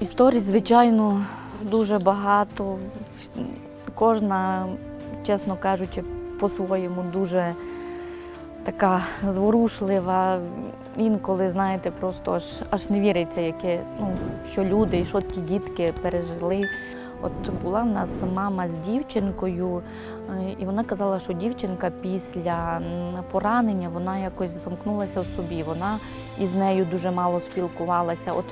Історій, звичайно, дуже багато. Кожна, чесно кажучи, по-своєму дуже така зворушлива. Інколи, знаєте, просто аж, аж не віриться, яке, ну, що люди і що ті дітки пережили. От була в нас мама з дівчинкою, е, і вона казала, що дівчинка після поранення вона якось замкнулася в собі. Вона із нею дуже мало спілкувалася. От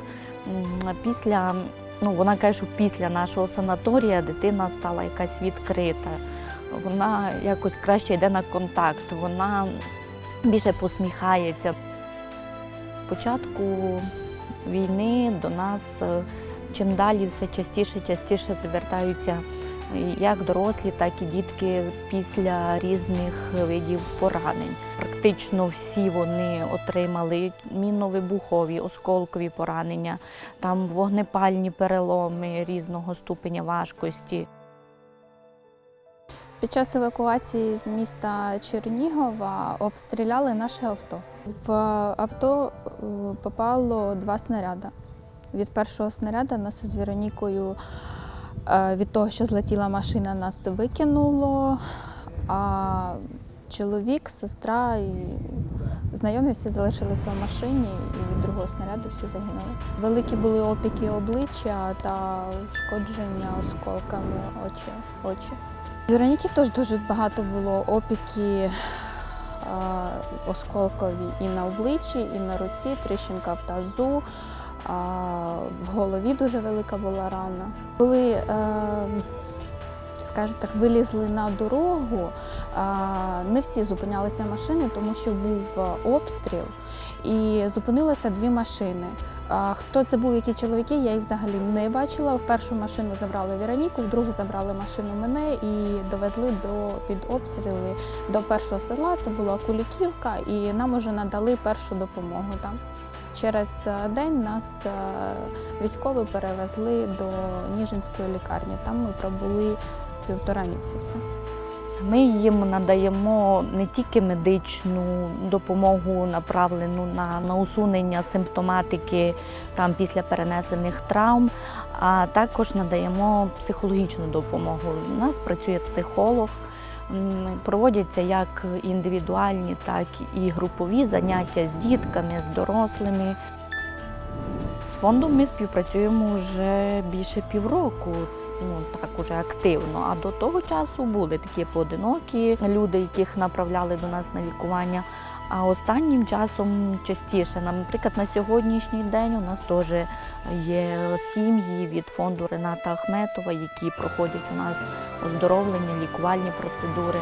після, ну вона каже, що після нашого санаторія дитина стала якась відкрита. Вона якось краще йде на контакт, вона більше посміхається. Початку війни до нас е, чим далі все частіше, частіше звертаються як дорослі, так і дітки після різних видів поранень. Практично всі вони отримали мінно-вибухові, осколкові поранення, там вогнепальні переломи різного ступеня важкості. Під час евакуації з міста Чернігова обстріляли наше авто. В авто е, попало два снаряди. Від першого снаряда нас з Веронікою від того, що злетіла машина, нас викинуло. А чоловік, сестра і знайомі всі залишилися в машині, і від другого снаряду всі загинули. Великі були опіки обличчя та ушкодження осколками очі. очі. Вероніки теж дуже багато було опіки е, осколкові і на обличчі, і на руці, тріщинка в тазу, а в голові дуже велика була рана. Коли, е, скажімо так, вилізли на дорогу, е, не всі зупинялися машини, тому що був е, обстріл, і зупинилося дві машини. Хто це був, які чоловіки, я їх взагалі не бачила. В першу машину забрали Вероніку, в другу забрали машину мене і довезли до під обстріли до першого села. Це була Куліківка, і нам уже надали першу допомогу там. Через е, день нас е, військові перевезли до Ніжинської лікарні. Там ми пробули півтора місяця. Ми їм надаємо не тільки медичну допомогу, направлену на, на усунення симптоматики там, після перенесених травм, а також надаємо психологічну допомогу. У нас працює психолог. Проводяться як індивідуальні, так і групові заняття з дітками, з дорослими. З фондом ми співпрацюємо вже більше півроку, ну так уже активно. А до того часу були такі поодинокі люди, яких направляли до нас на лікування. А останнім часом частіше, наприклад, на сьогоднішній день у нас теж є сім'ї від фонду Рената Ахметова, які проходять у нас оздоровлення, лікувальні процедури.